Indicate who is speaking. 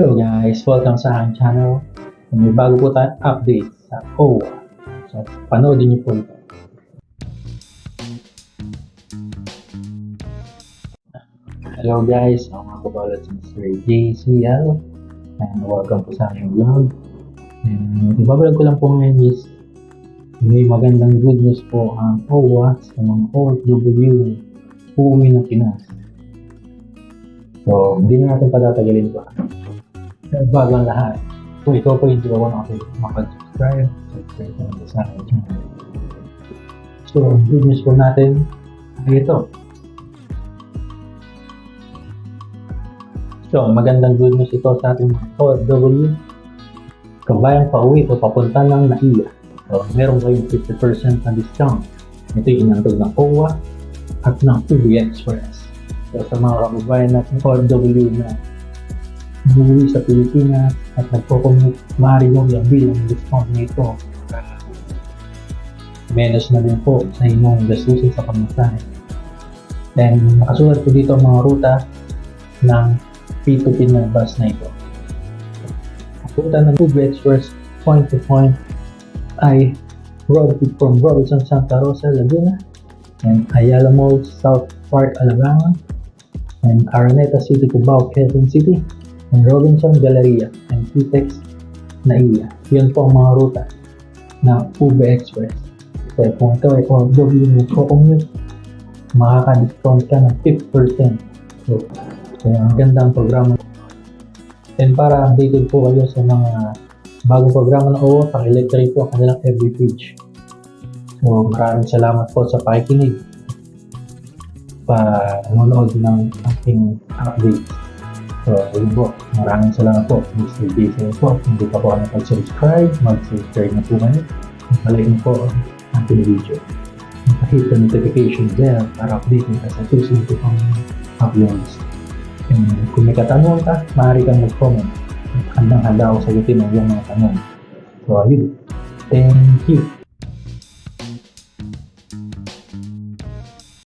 Speaker 1: Hello guys, welcome sa aking channel. May bago po tayong update sa OWA. So, panoodin niyo po ito. Hello guys, ako nga po pala si Mr. JCL and welcome po sa aking vlog. And ibablog ko lang po ngayon is may magandang good news po ang OWA sa mga OFW uuwi ng Pinas. So, hindi na natin patatagalin pa. Bago ang lahat, kung ikaw po hindi ako nakapag makapag-subscribe, subscribe na lang sa channel. So, news po natin ay ito. So, magandang good news ito sa ating mga OFW. Kabayang pauwi o papunta ng NAIA. So, meron kayong 50% na discount. Ito yung inantog ng OWA at ng UB Express. So, sa mga kababayan natin OFW na umuwi sa Pilipinas at nagpo-commute, maaari nyo i-avail ang discount nito. Menos na din po sa inyong gastusin sa pamasahe. Then, nakasulat po dito ang mga ruta ng P2P na bus na ito. Ang ruta ng Uber Express point to point ay road from Robinson, Santa Rosa, Laguna, and Ayala Mall, South Park, Alabama, and Araneta City, Cubao, Quezon City, and Robinson Galleria, and Pitex, Naiya. Yun po ang mga ruta ng Uber Express. So, kung ikaw ay OFW na nagko-commute, makaka-discount ka ng 50%. So, kaya ang ganda ang programa. And para updated po kayo sa mga bagong programa ng OWA, pakilike rin po ang kanilang FB page. So, maraming salamat po sa pakikinig panonood ng aking update. Yun po. Maraming salamat po. Mr. Jason po. Kung hindi pa po ako nakag-subscribe, mag-subscribe na po. Palike niyo po ang video. Hit the notification bell para update ka sa susunod ko pang uploads. And kung may katanungan ka, maaari kang mag-comment. Handang-handa ako sagutin ang mga tanong. So, ayun. Thank you.